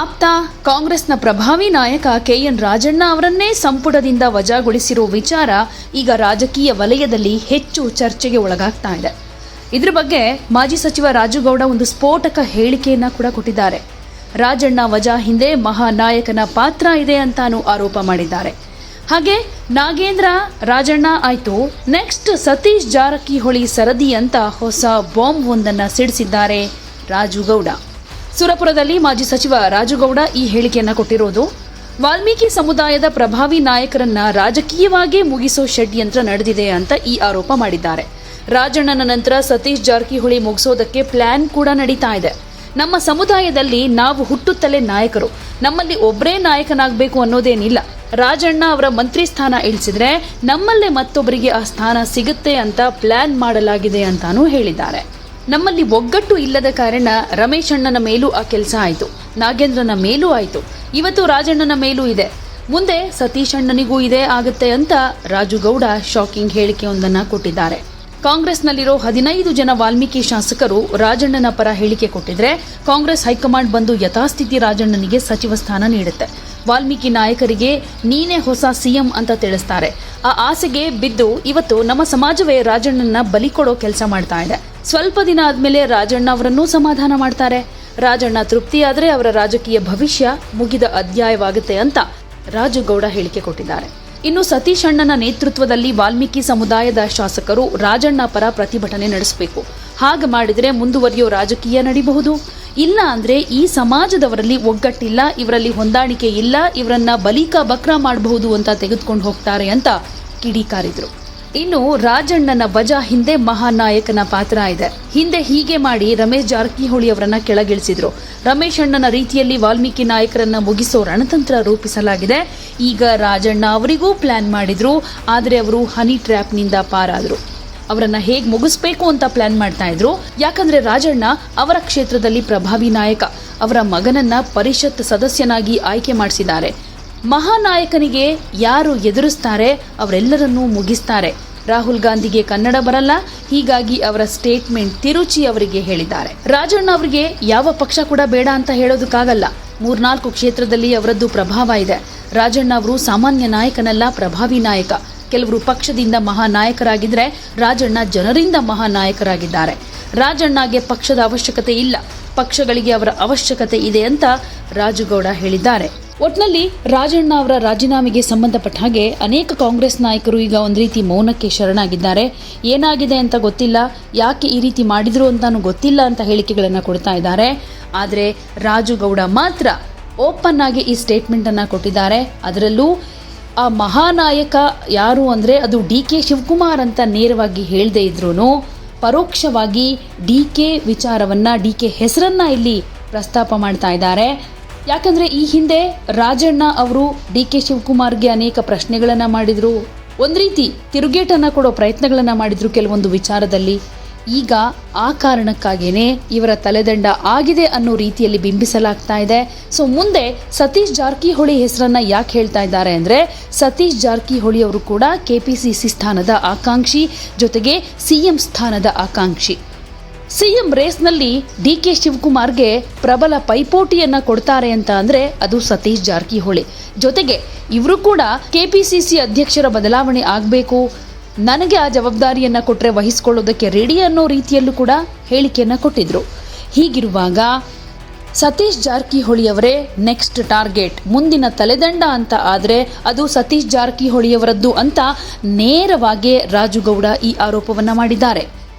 ಆಪ್ತ ಕಾಂಗ್ರೆಸ್ನ ಪ್ರಭಾವಿ ನಾಯಕ ಕೆಎನ್ ರಾಜಣ್ಣ ಅವರನ್ನೇ ಸಂಪುಟದಿಂದ ವಜಾಗೊಳಿಸಿರೋ ವಿಚಾರ ಈಗ ರಾಜಕೀಯ ವಲಯದಲ್ಲಿ ಹೆಚ್ಚು ಚರ್ಚೆಗೆ ಒಳಗಾಗ್ತಾ ಇದೆ. ಇದ್ರ ಬಗ್ಗೆ ಮಾಜಿ ಸಚಿವ ರಾಜುಗೌಡ ಒಂದು ಸ್ಫೋಟಕ ಹೇಳಿಕೆಯನ್ನ ಕೂಡ ಕೊಟ್ಟಿದ್ದಾರೆ. ರಾಜಣ್ಣ ವಜಾ ಹಿಂದೆ ಮಹಾನಾಯಕನ ಪಾತ್ರ ಇದೆ ಅಂತಾನು ಆರೋಪ ಮಾಡಿದ್ದಾರೆ. ಹಾಗೆ ನಾಗೇಂದ್ರ, ರಾಜಣ್ಣ ಆಯಿತು, ನೆಕ್ಸ್ಟ್ ಸತೀಶ್ ಜಾರಕಿಹೊಳಿ ಸರದಿ ಅಂತ ಹೊಸ ಬಾಂಬ್ ಒಂದನ್ನ ಸಿಡಿಸಿದ್ದಾರೆ ರಾಜುಗೌಡ. ಸುರಪುರದಲ್ಲಿ ಮಾಜಿ ಸಚಿವ ರಾಜುಗೌಡ ಈ ಹೇಳಿಕೆಯನ್ನು ಕೊಟ್ಟಿರೋದು. ವಾಲ್ಮೀಕಿ ಸಮುದಾಯದ ಪ್ರಭಾವಿ ನಾಯಕರನ್ನ ರಾಜಕೀಯವಾಗಿ ಮುಗಿಸೋ ಷಡ್ಯಂತ್ರ ನಡೆದಿದೆ ಅಂತ ಈ ಆರೋಪ ಮಾಡಿದ್ದಾರೆ. ರಾಜಣ್ಣನ ನಂತರ ಸತೀಶ್ ಜಾರಕಿಹೊಳಿ ಮುಗಿಸೋದಕ್ಕೆ ಪ್ಲಾನ್ ಕೂಡ ನಡೀತಾ ಇದೆ. ನಮ್ಮ ಸಮುದಾಯದಲ್ಲಿ ನಾವು ಹುಟ್ಟುತ್ತಲೇ ನಾಯಕರು. ನಮ್ಮಲ್ಲಿ ಒಬ್ಬರೇ ನಾಯಕನಾಗಬೇಕು ಅನ್ನೋದೇನಿಲ್ಲ. ರಾಜಣ್ಣ ಅವರ ಮಂತ್ರಿ ಸ್ಥಾನ ಇಳಿಸಿದ್ರೆ ನಮ್ಮಲ್ಲೇ ಮತ್ತೊಬ್ಬರಿಗೆ ಆ ಸ್ಥಾನ ಸಿಗುತ್ತೆ ಅಂತ ಪ್ಲಾನ್ ಮಾಡಲಾಗಿದೆ ಅಂತಾನೂ ಹೇಳಿದ್ದಾರೆ. ನಮ್ಮಲ್ಲಿ ಒಗ್ಗಟ್ಟು ಇಲ್ಲದ ಕಾರಣ ರಮೇಶ್ ಅಣ್ಣನ ಮೇಲೂ ಆ ಕೆಲಸ ಆಯಿತು, ನಾಗೇಂದ್ರನ ಮೇಲೂ ಆಯಿತು. ಇವತ್ತು ರಾಜಣ್ಣನ ಮೇಲೂ ಇದೆ. ಮುಂದೆ ಸತೀಶ್ ಅಣ್ಣನಿಗೂ ಇದೇ ಆಗುತ್ತೆ ಅಂತ ರಾಜುಗೌಡ ಶಾಕಿಂಗ್ ಹೇಳಿಕೆಯೊಂದನ್ನು ಕೊಟ್ಟಿದ್ದಾರೆ. ಕಾಂಗ್ರೆಸ್ನಲ್ಲಿರೋ ಹದಿನೈದು ಜನ ವಾಲ್ಮೀಕಿ ಶಾಸಕರು ರಾಜಣ್ಣನ ಪರ ಹೇಳಿಕೆ ಕೊಟ್ಟಿದ್ರೆ ಕಾಂಗ್ರೆಸ್ ಹೈಕಮಾಂಡ್ ಬಂದು ಯಥಾಸ್ಥಿತಿ ರಾಜಣ್ಣನಿಗೆ ಸಚಿವ ಸ್ಥಾನ ನೀಡುತ್ತೆ. ವಾಲ್ಮೀಕಿ ನಾಯಕರಿಗೆ ನೀನೇ ಹೊಸ ಸಿಎಂ ಅಂತ ತಿಳಿಸ್ತಾರೆ. ಆ ಆಸೆಗೆ ಬಿದ್ದು ಇವತ್ತು ನಮ್ಮ ಸಮಾಜವೇ ರಾಜಣ್ಣನ ಬಲಿ ಕೊಡೋ ಕೆಲಸ ಮಾಡ್ತಾ ಇದೆ. ಸ್ವಲ್ಪ ದಿನ ಆದಮೇಲೆ ರಾಜಣ್ಣ ಅವರನ್ನೂ ಸಮಾಧಾನ ಮಾಡ್ತಾರೆ. ರಾಜಣ್ಣ ತೃಪ್ತಿಯಾದರೆ ಅವರ ರಾಜಕೀಯ ಭವಿಷ್ಯ ಮುಗಿದ ಅಧ್ಯಾಯವಾಗುತ್ತೆ ಅಂತ ರಾಜುಗೌಡ ಹೇಳಿಕೆ ಕೊಟ್ಟಿದ್ದಾರೆ. ಇನ್ನು ಸತೀಶ್ ಅಣ್ಣನ ನೇತೃತ್ವದಲ್ಲಿ ವಾಲ್ಮೀಕಿ ಸಮುದಾಯದ ಶಾಸಕರು ರಾಜಣ್ಣ ಪರ ಪ್ರತಿಭಟನೆ ನಡೆಸಬೇಕು. ಹಾಗೆ ಮಾಡಿದರೆ ಮುಂದುವರಿಯೋ ರಾಜಕೀಯ ನಡಿಬಹುದು. ಇಲ್ಲ ಅಂದ್ರೆ ಈ ಸಮಾಜದವರಲ್ಲಿ ಒಗ್ಗಟ್ಟಿಲ್ಲ, ಇವರಲ್ಲಿ ಹೊಂದಾಣಿಕೆ ಇಲ್ಲ, ಇವರನ್ನ ಬಲಿಕ ಬಕ್ರ ಮಾಡಬಹುದು ಅಂತ ತೆಗೆದುಕೊಂಡು ಹೋಗ್ತಾರೆ ಅಂತ ಕಿಡಿಕಾರಿದ್ರು. ಇನ್ನು ರಾಜಣ್ಣನ ವಜಾ ಹಿಂದೆ ಮಹಾನಾಯಕನ ಪಾತ್ರ ಇದೆ. ಹಿಂದೆ ಹೀಗೆ ಮಾಡಿ ರಮೇಶ್ ಜಾರಕಿಹೊಳಿ ಅವರನ್ನ ಕೆಳಗಿಳಿಸಿದ್ರು. ರಮೇಶ್ ಅಣ್ಣನ ರೀತಿಯಲ್ಲಿ ವಾಲ್ಮೀಕಿ ನಾಯಕರನ್ನ ಮುಗಿಸೋ ರಣತಂತ್ರ ರೂಪಿಸಲಾಗಿದೆ. ಈಗ ರಾಜಣ್ಣ ಅವರಿಗೂ ಪ್ಲಾನ್ ಮಾಡಿದ್ರು. ಆದರೆ ಅವರು ಹನಿ ಟ್ರ್ಯಾಪ್ನಿಂದ ಪಾರಾದ್ರು. ಅವರನ್ನ ಹೇಗೆ ಮುಗಿಸ್ಬೇಕು ಅಂತ ಪ್ಲಾನ್ ಮಾಡ್ತಾ ಇದ್ರು. ಯಾಕಂದ್ರೆ ರಾಜಣ್ಣ ಅವರ ಕ್ಷೇತ್ರದಲ್ಲಿ ಪ್ರಭಾವಿ ನಾಯಕ. ಅವರ ಮಗನನ್ನ ಪರಿಷತ್ ಸದಸ್ಯನಾಗಿ ಆಯ್ಕೆ ಮಾಡಿಸಿದ್ದಾರೆ. ಮಹಾನಾಯಕನಿಗೆ ಯಾರು ಎದುರಿಸ್ತಾರೆ ಅವರೆಲ್ಲರನ್ನೂ ಮುಗಿಸ್ತಾರೆ. ರಾಹುಲ್ ಗಾಂಧಿಗೆ ಕನ್ನಡ ಬರಲ್ಲ, ಹೀಗಾಗಿ ಅವರ ಸ್ಟೇಟ್ಮೆಂಟ್ ತಿರುಚಿ ಅವರಿಗೆ ಹೇಳಿದ್ದಾರೆ. ರಾಜಣ್ಣ ಅವರಿಗೆ ಯಾವ ಪಕ್ಷ ಕೂಡ ಬೇಡ ಅಂತ ಹೇಳೋದಕ್ಕಾಗಲ್ಲ. ಮೂರ್ನಾಲ್ಕು ಕ್ಷೇತ್ರದಲ್ಲಿ ಅವರದ್ದು ಪ್ರಭಾವ ಇದೆ. ರಾಜಣ್ಣ ಅವರು ಸಾಮಾನ್ಯ ನಾಯಕನಲ್ಲ, ಪ್ರಭಾವಿ ನಾಯಕ. ಕೆಲವರು ಪಕ್ಷದಿಂದ ಮಹಾನಾಯಕರಾಗಿದ್ರೆ ರಾಜಣ್ಣ ಜನರಿಂದ ಮಹಾನಾಯಕರಾಗಿದ್ದಾರೆ. ರಾಜಣ್ಣಗೆ ಪಕ್ಷದ ಅವಶ್ಯಕತೆ ಇಲ್ಲ. ಪಕ್ಷಗಳಿಗೆ ಅವರ ಅವಶ್ಯಕತೆ ಇದೆ ಅಂತ ರಾಜುಗೌಡ ಹೇಳಿದ್ದಾರೆ. ಒಟ್ನಲ್ಲಿ ರಾಜಣ್ಣ ಅವರ ರಾಜೀನಾಮೆಗೆ ಸಂಬಂಧಪಟ್ಟ ಹಾಗೆ ಅನೇಕ ಕಾಂಗ್ರೆಸ್ ನಾಯಕರು ಈಗ ಒಂದು ರೀತಿ ಮೌನಕ್ಕೆ ಶರಣಾಗಿದ್ದಾರೆ. ಏನಾಗಿದೆ ಅಂತ ಗೊತ್ತಿಲ್ಲ. ಯಾಕೆ ಈ ರೀತಿ ಮಾಡಿದ್ರು ಅಂತಾನು ಗೊತ್ತಿಲ್ಲ ಅಂತ ಹೇಳಿಕೆಗಳನ್ನು ಕೊಡ್ತಾ ಇದ್ದಾರೆ. ಆದರೆ ರಾಜುಗೌಡ ಮಾತ್ರ ಓಪನ್ ಆಗಿ ಈ ಸ್ಟೇಟ್ಮೆಂಟ್ ಅನ್ನ ಕೊಟ್ಟಿದ್ದಾರೆ. ಅದರಲ್ಲೂ ಆ ಮಹಾನಾಯಕ ಯಾರು ಅಂದರೆ ಅದು ಡಿ ಕೆ ಶಿವಕುಮಾರ್ ಅಂತ ನೇರವಾಗಿ ಹೇಳದೇ ಇದ್ರೂ ಪರೋಕ್ಷವಾಗಿ ಡಿ ಕೆ ವಿಚಾರವನ್ನ, ಡಿ ಕೆ ಹೆಸರನ್ನ ಇಲ್ಲಿ ಪ್ರಸ್ತಾಪ ಮಾಡ್ತಾ ಇದ್ದಾರೆ. ಯಾಕಂದ್ರೆ ಈ ಹಿಂದೆ ರಾಜಣ್ಣ ಅವರು ಡಿ ಕೆ ಶಿವಕುಮಾರ್ಗೆ ಅನೇಕ ಪ್ರಶ್ನೆಗಳನ್ನ ಮಾಡಿದ್ರು. ಒಂದ್ ರೀತಿ ತಿರುಗೇಟನ್ನ ಕೊಡೋ ಪ್ರಯತ್ನಗಳನ್ನ ಮಾಡಿದ್ರು ಕೆಲವೊಂದು ವಿಚಾರದಲ್ಲಿ. ಈಗ ಆ ಕಾರಣಕ್ಕಾಗಿಯೇ ಇವರ ತಲೆದಂಡ ಆಗಿದೆ ಅನ್ನೋ ರೀತಿಯಲ್ಲಿ ಬಿಂಬಿಸಲಾಗ್ತಾ ಇದೆ. ಸೊ ಮುಂದೆ ಸತೀಶ್ ಜಾರಕಿಹೊಳಿ ಹೆಸರನ್ನ ಯಾಕೆ ಹೇಳ್ತಾ ಇದ್ದಾರೆ ಅಂದ್ರೆ, ಸತೀಶ್ ಜಾರಕಿಹೊಳಿ ಅವರು ಕೂಡ ಕೆಪಿಸಿಸಿ ಸ್ಥಾನದ ಆಕಾಂಕ್ಷಿ, ಜೊತೆಗೆ ಸಿಎಂ ಸ್ಥಾನದ ಆಕಾಂಕ್ಷಿ. ಸಿಎಂ ರೇಸ್ನಲ್ಲಿ ಡಿ ಕೆ ಶಿವಕುಮಾರ್ಗೆ ಪ್ರಬಲ ಪೈಪೋಟಿಯನ್ನು ಕೊಡ್ತಾರೆ ಅಂತ ಅಂದರೆ ಅದು ಸತೀಶ್ ಜಾರಕಿಹೊಳಿ. ಜೊತೆಗೆ ಇವರು ಕೂಡ ಕೆಪಿಸಿಸಿ ಅಧ್ಯಕ್ಷರ ಬದಲಾವಣೆ ಆಗಬೇಕು. ನನಗೆ ಆ ಜವಾಬ್ದಾರಿಯನ್ನು ಕೊಟ್ಟರೆ ವಹಿಸಿಕೊಳ್ಳೋದಕ್ಕೆ ರೆಡಿ ಅನ್ನೋ ರೀತಿಯಲ್ಲೂ ಕೂಡ ಹೇಳಿಕೆಯನ್ನ ಕೊಟ್ಟಿದ್ದರು ಹೀಗಿರುವಾಗ ಸತೀಶ್ ಜಾರಕಿಹೊಳಿ ಅವರೇ ನೆಕ್ಸ್ಟ್ ಟಾರ್ಗೆಟ್. ಮುಂದಿನ ತಲೆದಂಡ ಅಂತ ಆದರೆ ಅದು ಸತೀಶ್ ಜಾರಕಿಹೊಳಿಯವರದ್ದು ಅಂತ ನೇರವಾಗಿ ರಾಜುಗೌಡ ಈ ಆರೋಪವನ್ನು ಮಾಡಿದ್ದಾರೆ.